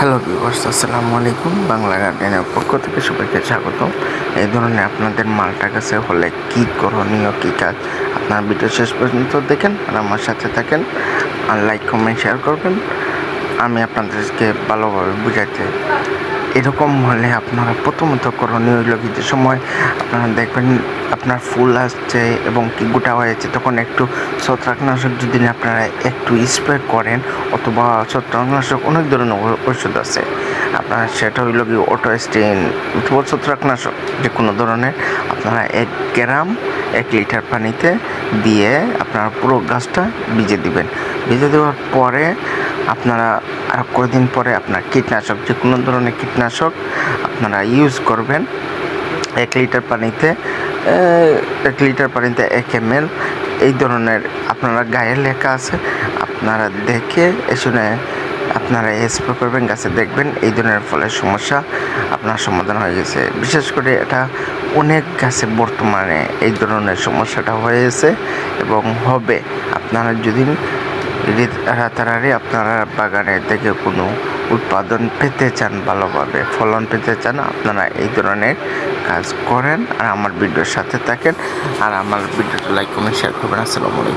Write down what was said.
Hello viewers আসসালামু আলাইকুম। বাংলা গার্ডেনের পক্ষ থেকে সবাইকে স্বাগত এই ধরনের আপনাদের মালটা গাছে হলে কী করণীয়, কী কাজ? আপনার ভিডিও শেষ পর্যন্ত দেখেন আর আমার সাথে থাকেন আর লাইক কমেন্ট শেয়ার করবেন। আমি আপনাদেরকে ভালোভাবে বুঝাইতে এরকম হলে আপনারা প্রথমত করণীয় হইল কিছু সময় আপনারা দেখবেন আপনার ফুল আসছে এবং কি গোটা হয়েছে, তখন একটু ছত্রাকনাশক যদি আপনারা একটু স্প্রে করেন অথবা ছত্রাকনাশক অনেক ধরনের ওষুধ আছে। আপনার সেটা হইল কি অটো স্টেন অথবা ছত্রাকনাশক যে কোনো ধরনের। আপনারা এক গ্রাম, এক লিটার পানিতে দিয়ে আপনারা পুরো গাছটা ভিজে দিবেন। ভিজে দেওয়ার পরে আপনারা আর কয়েকদিন পরে আপনার কীটনাশক যে কোনো ধরনের কীটনাশক আপনারা ইউজ করবেন। এক লিটার পানিতে এক লিটার পানিতে এক এম এই ধরনের আপনারা গায়ে লেখা আছে। আপনারা দেখে শুনে আপনারা স্প্রে করবেন গাছে দেখবেন এই ধরনের ফলের সমস্যা আপনার সমাধান হয়ে গেছে। বিশেষ করে এটা অনেক গাছে বর্তমানে এই ধরনের সমস্যাটা হয়েছে এবং হবে। আপনারা যদি রি- রাতারাতি আপনারা বাগানে থেকে কোনো উৎপাদন পেতে চান, ভালোভাবে ফলন পেতে চান, আপনারা এই ধরনের কাজ করেন। আর আমার ভিডিওর সাথে থাকেন। আর আমার ভিডিওটা লাইক কমেন্ট শেয়ার করবেন। আসসালামু আলাইকুম।